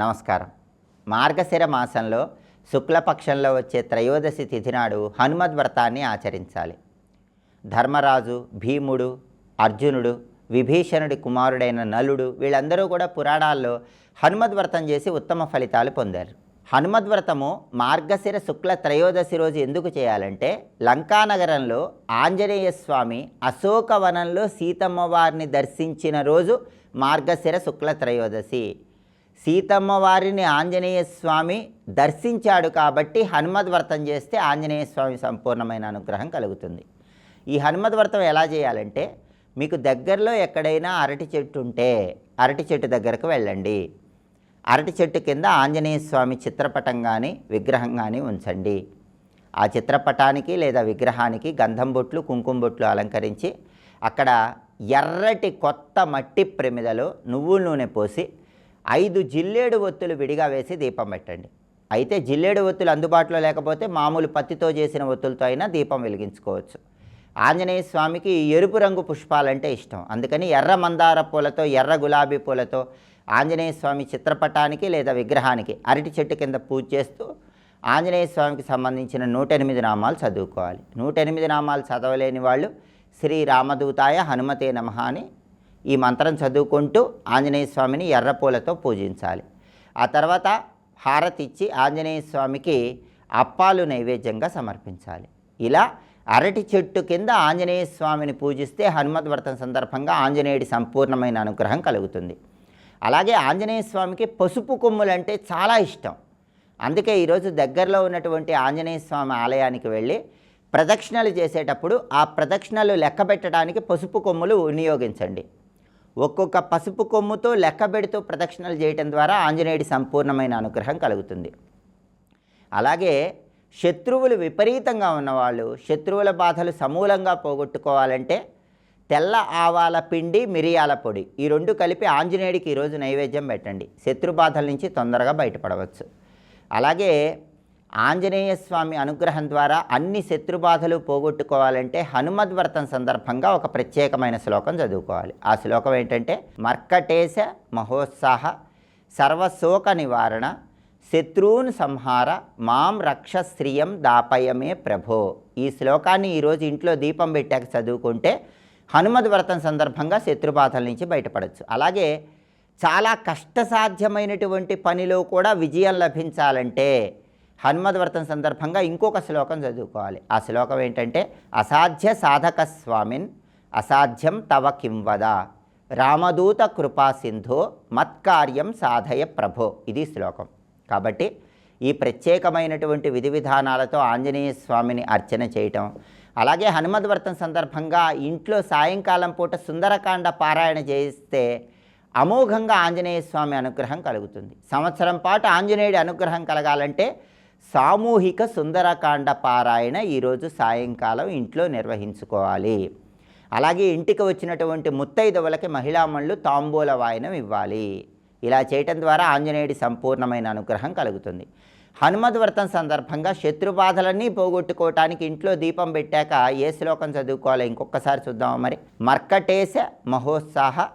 నమస్కారం. మార్గశిర మాసంలో శుక్లపక్షంలో వచ్చే త్రయోదశి తిథి నాడు హనుమద్ వ్రతాన్ని ఆచరించాలి. ధర్మరాజు భీముడు అర్జునుడు విభీషణుడి కుమారుడైన నలుడు వీళ్ళందరూ కూడా పురాణాల్లో హనుమద్ వ్రతం చేసి ఉత్తమ ఫలితాలు పొందారు. హనుమద్ వ్రతము మార్గశిర శుక్ల త్రయోదశి రోజు ఎందుకు చేయాలంటే లంకానగరంలో ఆంజనేయ స్వామి అశోకవనంలో సీతమ్మవారిని దర్శించిన రోజు మార్గశిర శుక్ల త్రయోదశి. సీతమ్మ వారిని ఆంజనేయ స్వామి దర్శించాడు కాబట్టి హనుమద్ వ్రతం చేస్తే ఆంజనేయ స్వామి సంపూర్ణమైన అనుగ్రహం కలుగుతుంది. ఈ హనుమద్ వ్రతం ఎలా చేయాలంటే మీకు దగ్గరలో ఎక్కడైనా అరటి చెట్టు ఉంటే అరటి చెట్టు దగ్గరకు వెళ్ళండి. అరటి చెట్టు కింద ఆంజనేయ స్వామి చిత్రపటం కానీ విగ్రహం కానీ ఉంచండి. ఆ చిత్రపటానికి లేదా విగ్రహానికి గంధం బొట్లు కుంకుమ బొట్లు అలంకరించి అక్కడ ఎర్రటి కొత్త మట్టి ప్రమిదలో నువ్వుల నూనె పోసి ఐదు జిల్లేడు ఒత్తులు విడిగా వేసి దీపం పెట్టండి. అయితే జిల్లేడు ఒత్తులు అందుబాటులో లేకపోతే మామూలు పత్తితో చేసిన ఒత్తులతో అయినా దీపం వెలిగించుకోవచ్చు. ఆంజనేయ స్వామికి ఎరుపు రంగు పుష్పాలంటే ఇష్టం. అందుకని ఎర్ర మందార పూలతో ఎర్ర గులాబీ పూలతో ఆంజనేయ స్వామి చిత్రపటానికి లేదా విగ్రహానికి అరటి చెట్టు కింద పూజ చేస్తూ ఆంజనేయ స్వామికి సంబంధించిన నూట ఎనిమిది నామాలు చదువుకోవాలి. నూట ఎనిమిది నామాలు చదవలేని వాళ్ళు శ్రీ రామదూతాయ హనుమతే నమ అని ఈ మంత్రం చదువుకుంటూ ఆంజనేయ స్వామిని ఎర్రపూలతో పూజించాలి. ఆ తర్వాత హారతి ఇచ్చి ఆంజనేయ స్వామికి అప్పాలు నైవేద్యంగా సమర్పించాలి. ఇలా అరటి చెట్టు కింద ఆంజనేయ స్వామిని పూజిస్తే హనుమద్వర్తం సందర్భంగా ఆంజనేయుడి సంపూర్ణమైన అనుగ్రహం కలుగుతుంది. అలాగే ఆంజనేయ స్వామికి పసుపు కొమ్ములు అంటే చాలా ఇష్టం. అందుకే ఈరోజు దగ్గరలో ఉన్నటువంటి ఆంజనేయ స్వామి ఆలయానికి వెళ్ళి ప్రదక్షిణలు చేసేటప్పుడు ఆ ప్రదక్షిణలు లెక్క పెట్టడానికి పసుపు కొమ్ములు వినియోగించండి. ఒక్కొక్క పసుపు కొమ్ముతో లెక్క పెడుతూ ప్రదక్షిణలు చేయటం ద్వారా ఆంజనేయుడి సంపూర్ణమైన అనుగ్రహం కలుగుతుంది. అలాగే శత్రువులు విపరీతంగా ఉన్నవాళ్ళు శత్రువుల బాధలు సమూలంగా పోగొట్టుకోవాలంటే తెల్ల ఆవాల పిండి మిరియాల పొడి ఈ రెండు కలిపి ఆంజనేయుడికి ఈరోజు నైవేద్యం పెట్టండి. శత్రు బాధల నుంచి తొందరగా బయటపడవచ్చు. అలాగే ఆంజనేయ స్వామి అనుగ్రహం ద్వారా అన్ని శత్రుబాధలు పోగొట్టుకోవాలంటే హనుమద్వర్తం సందర్భంగా ఒక ప్రత్యేకమైన శ్లోకం చదువుకోవాలి. ఆ శ్లోకం ఏంటంటే మర్కటేశ మహోత్సాహ సర్వశోక నివారణ శత్రువును సంహార మాం రక్ష శ్రియం దాపయమే ప్రభో. ఈ శ్లోకాన్ని ఈరోజు ఇంట్లో దీపం పెట్టాక చదువుకుంటే హనుమద్ వ్రతం సందర్భంగా శత్రుబాధల నుంచి బయటపడవచ్చు అలాగే చాలా కష్టసాధ్యమైనటువంటి పనిలో కూడా విజయం లభించాలంటే హనుమద్వర్తం సందర్భంగా ఇంకొక శ్లోకం చదువుకోవాలి. ఆ శ్లోకం ఏంటంటే అసాధ్య సాధక స్వామిన్ అసాధ్యం తవ కింవద రామదూత కృపా సింధు మత్కార్యం సాధయ ప్రభో. ఇది శ్లోకం. కాబట్టి ఈ ప్రత్యేకమైనటువంటి విధి విధానాలతో ఆంజనేయ స్వామిని అర్చన చేయటం అలాగే హనుమద్వర్తం సందర్భంగా ఇంట్లో సాయంకాలం పూట సుందరకాండ పారాయణ చేయిస్తే అమోఘంగా ఆంజనేయ స్వామి అనుగ్రహం కలుగుతుంది. సంవత్సరం పాటు ఆంజనేయుడి అనుగ్రహం కలగాలంటే సామూహిక సుందరకాండ పారాయణ ఈరోజు సాయంకాలం ఇంట్లో నిర్వహించుకోవాలి. అలాగే ఇంటికి వచ్చినటువంటి ముత్తైదవులకి మహిళామణులు తాంబూల వాయనం ఇవ్వాలి. ఇలా చేయటం ద్వారా ఆంజనేయుడి సంపూర్ణమైన అనుగ్రహం కలుగుతుంది. హనుమద్వర్తం సందర్భంగా శత్రుబాధలన్నీ పోగొట్టుకోవటానికి ఇంట్లో దీపం పెట్టాక ఏ శ్లోకం చదువుకోవాలి ఇంకొకసారి చూద్దాం మరి? మర్కటేశ మహోత్సాహ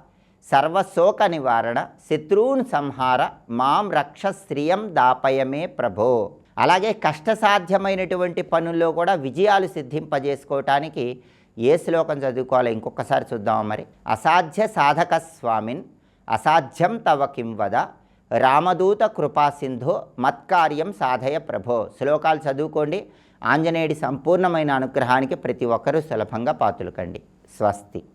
సర్వశోక నివారణ శత్రువున్ సంహార మాం రక్ష శ్రియం దాపయమే ప్రభో. అలాగే కష్టసాధ్యమైనటువంటి పనుల్లో కూడా విజయాలు సిద్ధింపజేసుకోవటానికి ఏ శ్లోకం చదువుకోవాలో ఇంకొకసారి చూద్దామా మరి? అసాధ్య సాధక స్వామిన్ అసాధ్యం తవ కిం వద రామదూత కృపాసింధో మత్కార్యం సాధయ ప్రభో. శ్లోకాలు చదువుకోండి. ఆంజనేయుడి సంపూర్ణమైన అనుగ్రహానికి ప్రతి ఒక్కరూ సులభంగా పాతులకండి. స్వస్తి.